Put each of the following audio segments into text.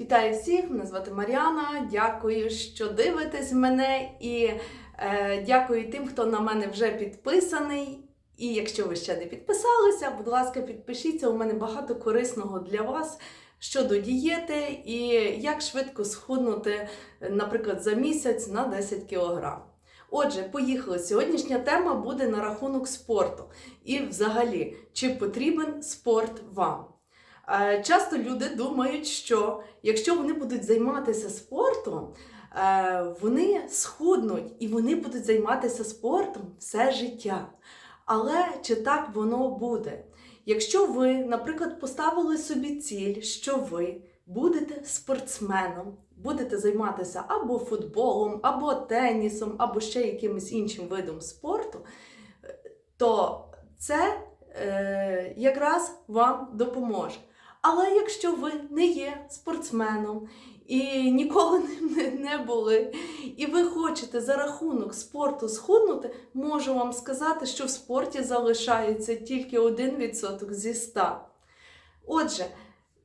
Вітаю всіх! Мене звати Мар'яна. Дякую, що дивитесь мене, і е, дякую тим, хто на мене вже підписаний. І якщо ви ще не підписалися, будь ласка, підпишіться. У мене багато корисного для вас щодо дієти і як швидко схуднути, наприклад, за місяць на 10 кг. Отже, поїхали. Сьогоднішня тема буде на рахунок спорту. І взагалі, чи потрібен спорт вам? Е, Часто люди думають, що якщо вони будуть займатися спортом, е, вони схуднуть і вони будуть займатися спортом все життя. Але чи так воно буде? Якщо ви, наприклад, поставили собі ціль, що ви будете спортсменом, будете займатися або футболом, або тенісом, або ще якимось іншим видом спорту, е, то це е, якраз вам допоможе. Але якщо ви не є спортсменом і ніколи ним не, були, і ви хочете за рахунок спорту схуднути, можу вам сказати, що в спорті залишається тільки 1% зі 100. Отже,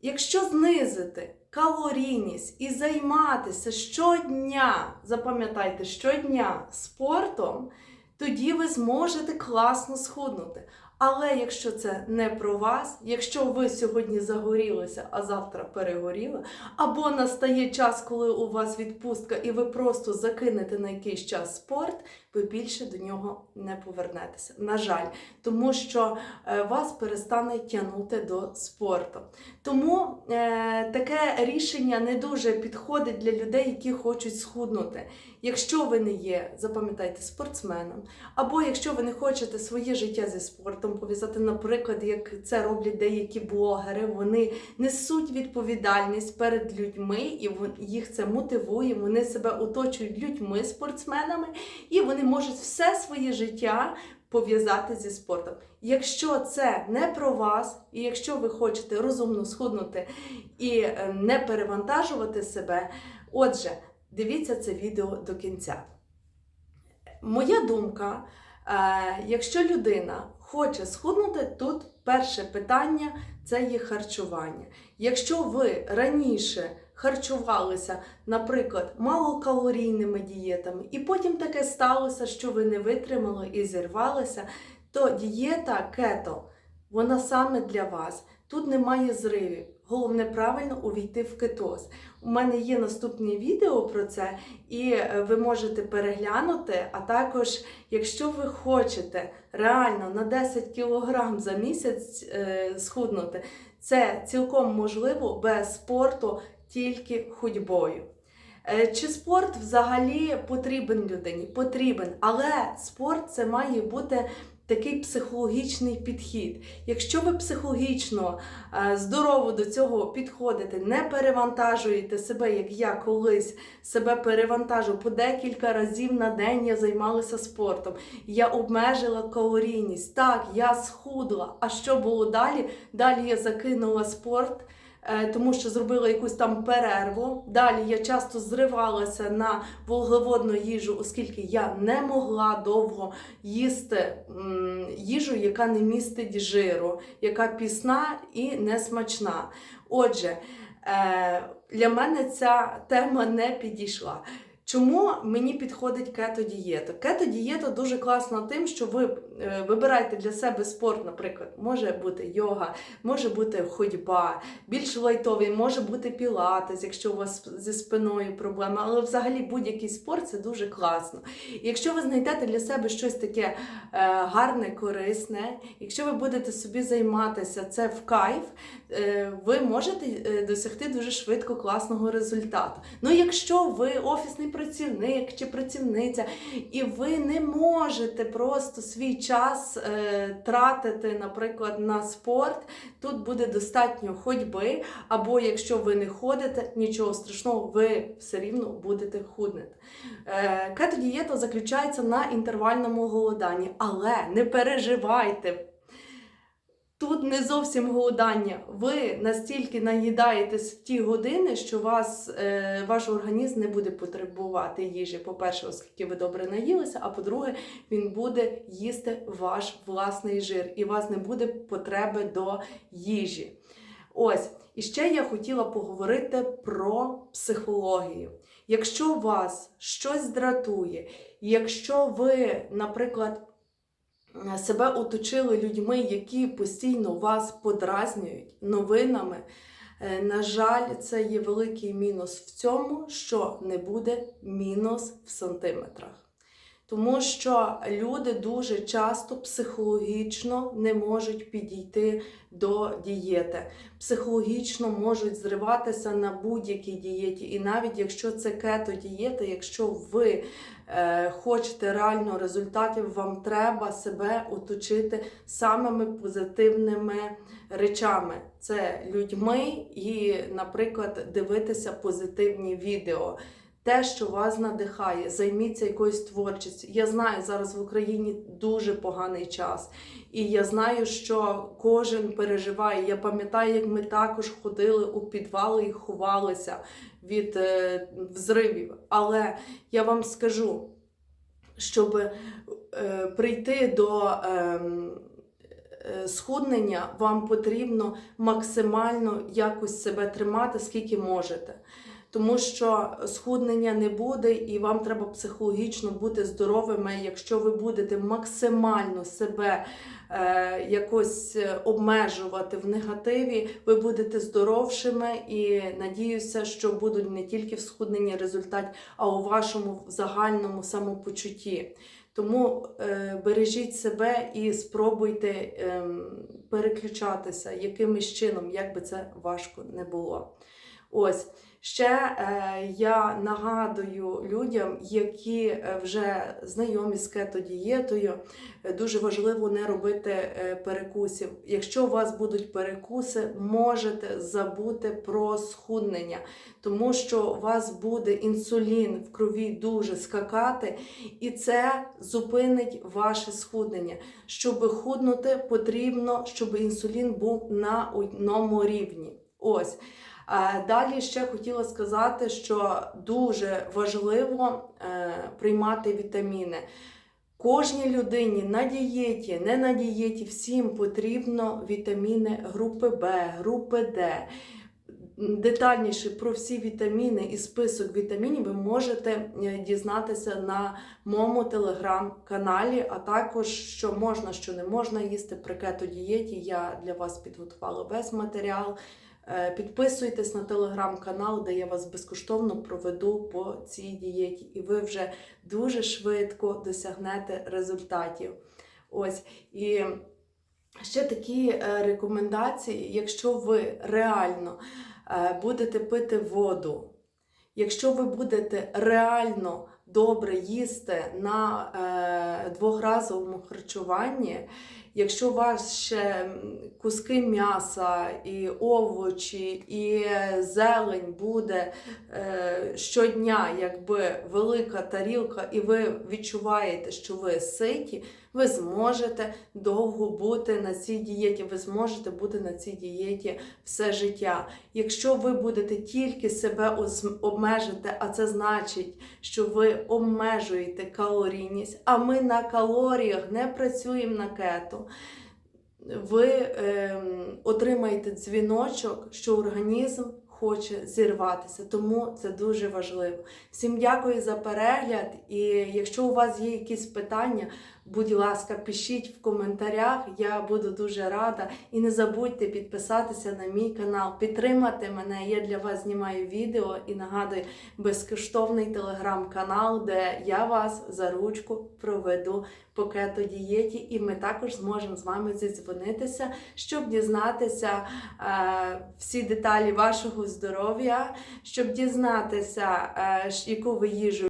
якщо знизити калорійність і займатися щодня, запам'ятайте, щодня спортом, тоді ви зможете класно схуднути. Але якщо це не про вас, якщо ви сьогодні загорілися, а завтра перегоріли, або настає час, коли у вас відпустка, і ви просто закинете на якийсь час спорт, ви більше до нього не повернетеся. На жаль, тому що е, вас перестане тягнути до спорту. Тому е, таке рішення не дуже підходить для людей, які хочуть схуднути. Якщо ви не є, запам'ятайте, спортсменом, або якщо ви не хочете своє життя зі спортом пов'язати, наприклад, як це роблять деякі блогери, вони несуть відповідальність перед людьми, і їх це мотивує. Вони себе оточують людьми, спортсменами, і вони можуть все своє життя пов'язати зі спортом. Якщо це не про вас, і якщо ви хочете розумно схуднути і е, не перевантажувати себе, отже, дивіться це відео до кінця. Моя думка, якщо людина хоче схуднути, тут перше питання це є харчування. Якщо ви раніше харчувалися, наприклад, малокалорійними дієтами, і потім таке сталося, що ви не витримали і зірвалися, то дієта кето, вона саме для вас. Тут немає зривів. Головне правильно увійти в кетоз. У мене є наступне відео про це, і е, ви можете переглянути. А також, якщо ви хочете реально на 10 кг за місяць е, схуднути, це цілком можливо без спорту, тільки ходьбою. Е, Чи спорт взагалі потрібен людині? Потрібен, але спорт це має бути такий психологічний підхід. Якщо ви психологічно е, здорово до цього підходите, не перевантажуєте себе, як я колись себе перевантажу по декілька разів на день я займалася спортом. Я обмежила калорійність. Так, я схудла. А що було далі? Далі я закинула спорт. Е, Тому що зробила якусь там перерву. Далі я часто зривалася на вуглеводну їжу, оскільки я не могла довго їсти їжу, яка не містить жиру, яка пісна і несмачна. Отже, е, для мене ця тема не підійшла. Чому мені підходить кето-дієта? Кето-дієта дуже класна тим, що ви е, вибираєте для себе спорт, наприклад, може бути йога, може бути ходьба, більш лайтовий, може бути пілатес, якщо у вас зі спиною проблеми, але взагалі будь-який спорт це дуже класно. І якщо ви знайдете для себе щось таке е, гарне, корисне, якщо ви будете собі займатися це в кайф, е, ви можете досягти дуже швидко класного результату. Ну, якщо ви офісний працівник чи працівниця, і ви не можете просто свій час е, тратити, наприклад, на спорт, тут буде достатньо ходьби, або якщо ви не ходите, нічого страшного, ви все рівно будете худнути. Е, Кето-дієта заключається на інтервальному голоданні, але не переживайте. Тут не зовсім голодання. Ви настільки наїдаєтесь в ті години, що вас, е, ваш організм не буде потребувати їжі. По-перше, оскільки ви добре наїлися, а по-друге, він буде їсти ваш власний жир, і у вас не буде потреби до їжі. Ось, І ще я хотіла поговорити про психологію. Якщо вас щось дратує, якщо ви, наприклад, себе оточили людьми, які постійно вас подразнюють новинами, е, на жаль, це є великий мінус в цьому, що не буде мінус в сантиметрах. Тому що люди дуже часто психологічно не можуть підійти до дієти, психологічно можуть зриватися на будь-якій дієті. І навіть якщо це кето-дієта, якщо ви е, хочете реально результатів, вам треба себе оточити самими позитивними речами. Це людьми і, наприклад, дивитися позитивні відео. Те, що вас надихає, займіться якоюсь творчістю. Я знаю, зараз в Україні дуже поганий час, і я знаю, що кожен переживає. Я пам'ятаю, як ми також ходили у підвали і ховалися від е, взривів. Але я вам скажу, щоб е, прийти до е, е, схуднення, вам потрібно максимально якось себе тримати, скільки можете. Тому що схуднення не буде, і вам треба психологічно бути здоровими. Якщо ви будете максимально себе е, якось обмежувати в негативі, ви будете здоровшими і надіюся, що будуть не тільки в схудненні результат, а у вашому загальному самопочутті. Тому е, бережіть себе і спробуйте е, переключатися якимось чином, як би це важко не було. Ось. Ще е, я нагадую людям, які е, вже знайомі з кетодієтою, е, дуже важливо не робити е, перекусів. Якщо у вас будуть перекуси, можете забути про схуднення, тому що у вас буде інсулін в крові дуже скакати, і це зупинить ваше схуднення. Щоб худнути, потрібно, щоб інсулін був на одному рівні. Ось. Е, Далі ще хотіла сказати, що дуже важливо е, приймати вітаміни. Кожній людині на дієті, не на дієті, всім потрібно вітаміни групи Б, групи Д. Детальніше про всі вітаміни і список вітамінів ви можете е, дізнатися на моєму телеграм-каналі, а також що можна, що не можна їсти при кето-дієті. Я для вас підготувала весь матеріал. Е, Підписуйтесь на телеграм-канал, де я вас безкоштовно проведу по цій дієті, і ви вже дуже швидко досягнете результатів. Ось і ще такі е, рекомендації, якщо ви реально е, будете пити воду, якщо ви будете реально добре їсти на двохразовому харчуванні, якщо у вас ще куски м'яса, і овочі, і зелень буде е, щодня, якби велика тарілка, і ви відчуваєте, що ви ситі, ви зможете довго бути на цій дієті, ви зможете бути на цій дієті все життя. Якщо ви будете тільки себе обмежити, а це значить, що ви обмежуєте калорійність, а ми на калоріях не працюємо на Ви е, отримаєте дзвіночок, що організм хоче зірватися, тому це дуже важливо. Всім дякую за перегляд. І якщо у вас є якісь питання, будь ласка, пишіть в коментарях. Я буду дуже рада. І не забудьте підписатися на мій канал, підтримати мене. Я для вас знімаю відео і нагадую безкоштовний телеграм-канал, де я вас за ручку проведу по кето-дієті, і ми також зможемо з вами зідзвонитися, щоб дізнатися е, всі деталі вашого здоров'я, щоб дізнатися, е, яку ви їжу